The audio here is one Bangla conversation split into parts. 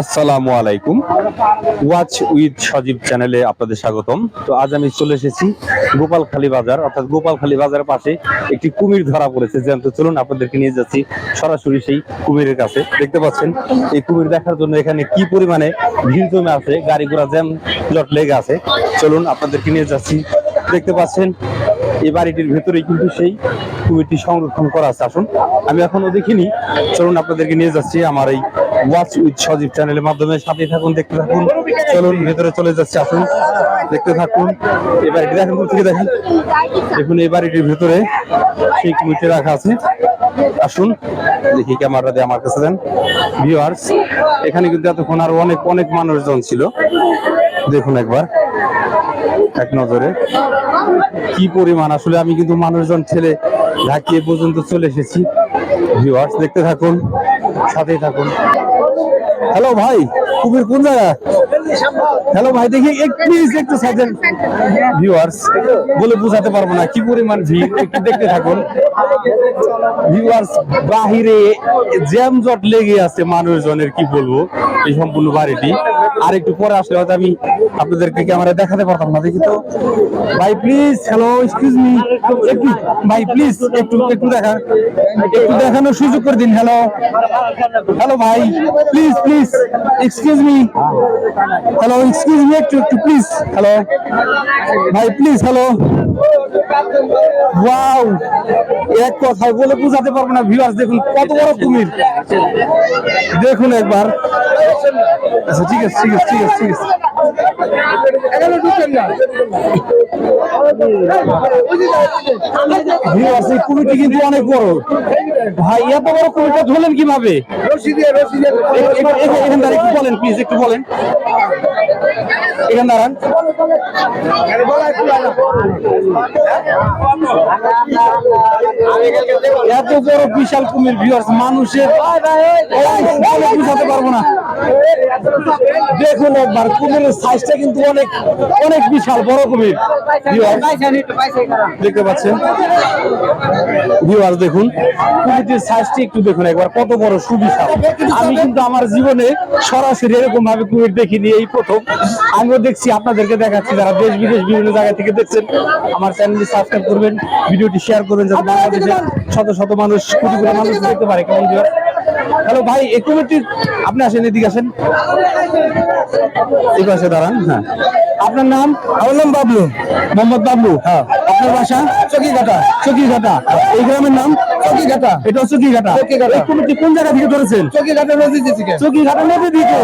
আসসালামু আলাইকুম। ওয়াচ উইথ সজীব চ্যানেলে আপনাদের স্বাগতম। তো আজ আমি চলে এসেছি গোপালখালী বাজার, অর্থাৎ গোপালখালী বাজারের পাশে একটি কুমির ধরা পড়েছে। জ্যান্ত চলুন আপনাদেরকে নিয়ে যাচ্ছি সরাসরি সেই কুমিরের কাছে। দেখতে পাচ্ছেন, এই কুমির দেখার জন্য এখানে কি পরিমাণে ভিড় জমে আছে, গাড়ি ঘোড়া জ্যাম জট লেগে আছে। চলুন আপনাদেরকে নিয়ে যাচ্ছি। দেখতে পাচ্ছেন, এই বাড়িটির ভেতরেই কিন্তু সেই কুমিরটি সংরক্ষণ করা আছে। আসুন, আমি এখনও দেখিনি। চলুন আপনাদেরকে নিয়ে যাচ্ছি আমার এই ওয়াচ উইথ সজীব চ্যানেলের মাধ্যমে সাথে থাকুন, দেখতে থাকুন। চলুন, ভেতরে চলে যাচ্ছি আসুন, দেখতে থাকুন। এই বাড়িটি দেখেন, দূর থেকে দেখেন। দেখুন এই বাড়িটির ভেতরে সেই কুমিরটি রাখা আছে। আসুন, দেখি ক্যামেরা দিয়ে আমার কাছে দেন। ভিউয়ার্স এখানে কিন্তু এতক্ষণ আরও অনেক অনেক মানুষজন ছিল। দেখুন একবার, এক নজরে। কি পরিমাণ, আসলে আমি কিন্তু মানুষজন ঠেলে ঢাকিয়ে পর্যন্ত চলে এসেছি। ভিউয়ার্স দেখতে থাকুন, সাথেই থাকুন। হ্যালো ভাই, কুমির কোন জায়গা হ্যালো ভাই, দেখি একটু সাজেন ভিউয়ার্স বলে বোঝাতে পারব না, কি পরিমাণ ভিড়, একটু দেখতে থাকুন। ভিউয়ার্স বাহিরে জ্যাম জট লেগে আছে মানুষজনের, কি বলব, এই সম্পূর্ণ বাড়িটি। আর একটু পরে আসলে হয়তো আমি আপনাদেরকে ক্যামেরা দেখাতে পারতাম না, দেখি তো। ভাই প্লিজ হ্যালো এক্সকিউজ মি একটু, ভাই প্লিজ একটু একটু দেখা একটু দেখানোর সুযোগ করে দিন হ্যালো হ্যালো ভাই please please excuse me hello excuse me একটু একটু প্লিজ হ্যালো ভাই প্লিজ হ্যালো ওয়াও এক কথায় বলে বোঝাতে পারব না ভিউয়ার্স দেখুন কত বড় কুমির। দেখুন একবার। আচ্ছা ঠিক আছে ঠিক আছে ঠিক আছে ঠিক আছে। ভিউয়ার্স এই কুমিরটি কিন্তু অনেক বড়। ভাই এত বড় কুমিরটা ধরলেন কীভাবে? এখান একটু বলেন প্লিজ একটু বলেন। এখান দাঁড়ান। এত বড় বিশাল কুমির ভিউয়ার্স মানুষের বুঝাতে পারব না। দেখুন একবার কুমিরের সাইজটা কিন্তু অনেক অনেক বিশাল বড় কুমির। দেখতে পাচ্ছেন? দেখুন কুমিরটির সাইজটি একটু দেখুন একবার কত বড় সুবিশাল। আমি কিন্তু আমার জীবনে সরাসরি এরকম ভাবে কুমির দেখিনি এই প্রথম। আমিও দেখছি আপনাদেরকে দেখাচ্ছি যারা দেশ বিদেশ বিভিন্ন জায়গা থেকে দেখছেন আমার চ্যানেলটি সাবস্ক্রাইব করবেন ভিডিওটি শেয়ার করবেন যাতে বাংলাদেশের শত শত মানুষ কোটি কোটি মানুষ দেখতে পারে। কেমন ভিউয়ার হ্যালো ভাই এই কুমিরটি আপনি আসেন এদিকে আসেন। এই পাশে দাঁড়ান হ্যাঁ। আপনার নাম? আমার নাম বাবলু। মোহাম্মদ বাবলু হ্যাঁ। আপনার বাসা? চকিঘাটা। চকিঘাটা। এই গ্রামের নাম? চকিঘাটা। এটা চকিঘাটা। এই কুমিরটি কোন জায়গা থেকে ধরেছেন? চকিঘাটা নদী থেকে। চকিঘাটা নদী দিকে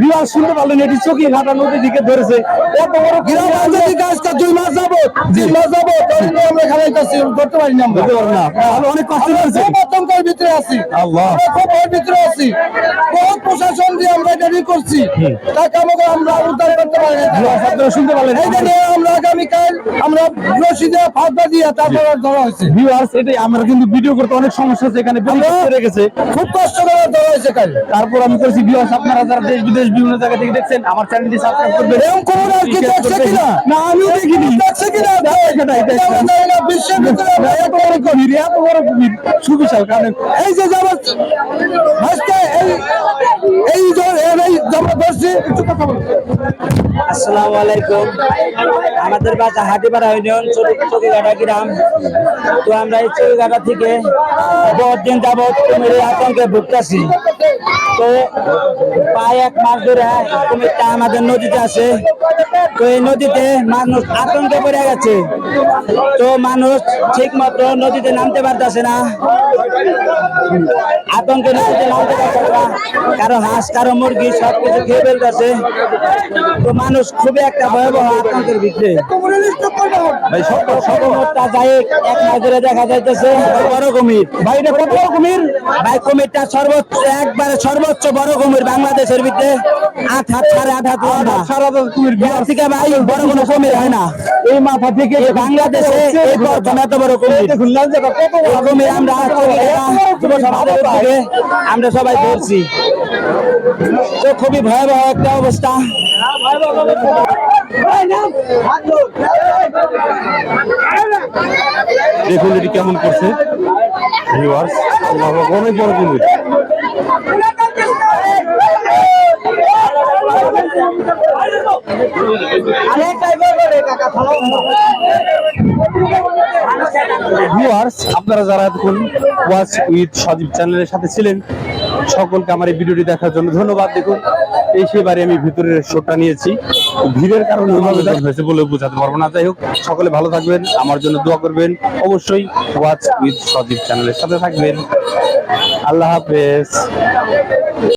বিবাহ শুনতে পারলেন এটি চকিঘাটা নদী দিকে ধরেছে। এত বড় গ্রাম যদি কাজটা দুই মাস যাব তিন মাস যাব আমরা করতে পারি না আমরা। ধরতে পারবেন না। তাহলে অনেক কষ্ট করেছে আতঙ্কের ভিতরে আছি। খুব ভয়ের ভিতরে আছি। বহুত প্রশাসন দিয়ে আমরা এটা করছি। টাকা আমাকে আমরা উদ্ধার করতে পারি না। শুনতে পারলেন এই জন্য আমরা আগামীকাল আমরা রশিদে ফাঁদা দিয়ে তারপর ধরা হয়েছে। ভিউয়ার্স এটাই আমরা কিন্তু ভিডিও করতে অনেক সমস্যা এখানে রেখেছে খুব কষ্ট করে ধরা হয়েছে কাল। তারপর আমি করেছি ভিউয়ার্স আপনারা যারা দেশ বিদেশ বিভিন্ন জায়গা থেকে দেখছেন আমার চ্যানেলটি সাবস্ক্রাইব করবেন। এরকম কোন আর কি দেখছে কিনা? না আমিও দেখিনি। দেখছে কিনা? না, বিশ্বের ভিতরে এত বড় কুমির এত বড় কুমির সুবিশাল কারণ এই যে ভাসতে এই এই এই জবর ধরছি একটু কথা আসসালামু আলাইকুম। আমাদের বাসা হাতিপাড়া ইউনিয়ন চকিঘাটা গ্রাম। তো আমরা এই চকিঘাটা থেকে বহুত দিন যাবৎ কুমিরের আতঙ্কে ভুগতেছি। তো প্রায় এক মাস ধরে কুমিরটা আমাদের নদীতে আছে। তো এই নদীতে মানুষ আতঙ্কে পড়ে গেছে। তো মানুষ ঠিক মতো নদীতে নামতে পারতেছে না। আতঙ্কে নদীতে নামতে পারতেছে না। কারও হাঁস কারও মুরগি সবকিছু খেয়ে ফেলতেছে। তো মানুষ খুবই একটা ভয়াবহ আতঙ্কের ভিতরে। ভাই সব সব এক নজরে দেখা যাইতেছে। বড় কুমির। ভাই এটা কত বড় কুমির? ভাই কুমিরটা সর্বোচ্চ একবারে সর্বোচ্চ বড় কুমির বাংলাদেশের ভিতরে। আট হাত সাড়ে আট হাত লম্বা। সারা তো কুমির থেকে ভাই বড় কোনো কুমির হয় না। এই মাথা থেকে বাংলাদেশে এই প্রথম এত বড় কুমির। দেখুন লাঞ্জাটা কত বড় কুমির আমরা আমরা সবাই ধরছি। তো খুবই ভয়াবহ একটা অবস্থা। দেখুন এটি কেমন করছে। অনেক বড় আপনারা যারা এতক্ষণ ওয়াচ উইথ সজীব চ্যানেলের সাথে ছিলেন সকলকে আমার এই ভিডিওটি দেখার জন্য ধন্যবাদ। দেখুন এই সেবারে আমি ভিতরের শোটা নিয়েছি। ভিড়ের কারণে হয়েছে বলে বোঝাতে পারব না। যাই হোক সকলে ভালো থাকবেন আমার জন্য দোয়া করবেন। অবশ্যই ওয়াচ উইথ সজীব চ্যানেলের সাথে থাকবেন। আল্লাহ হাফেজ।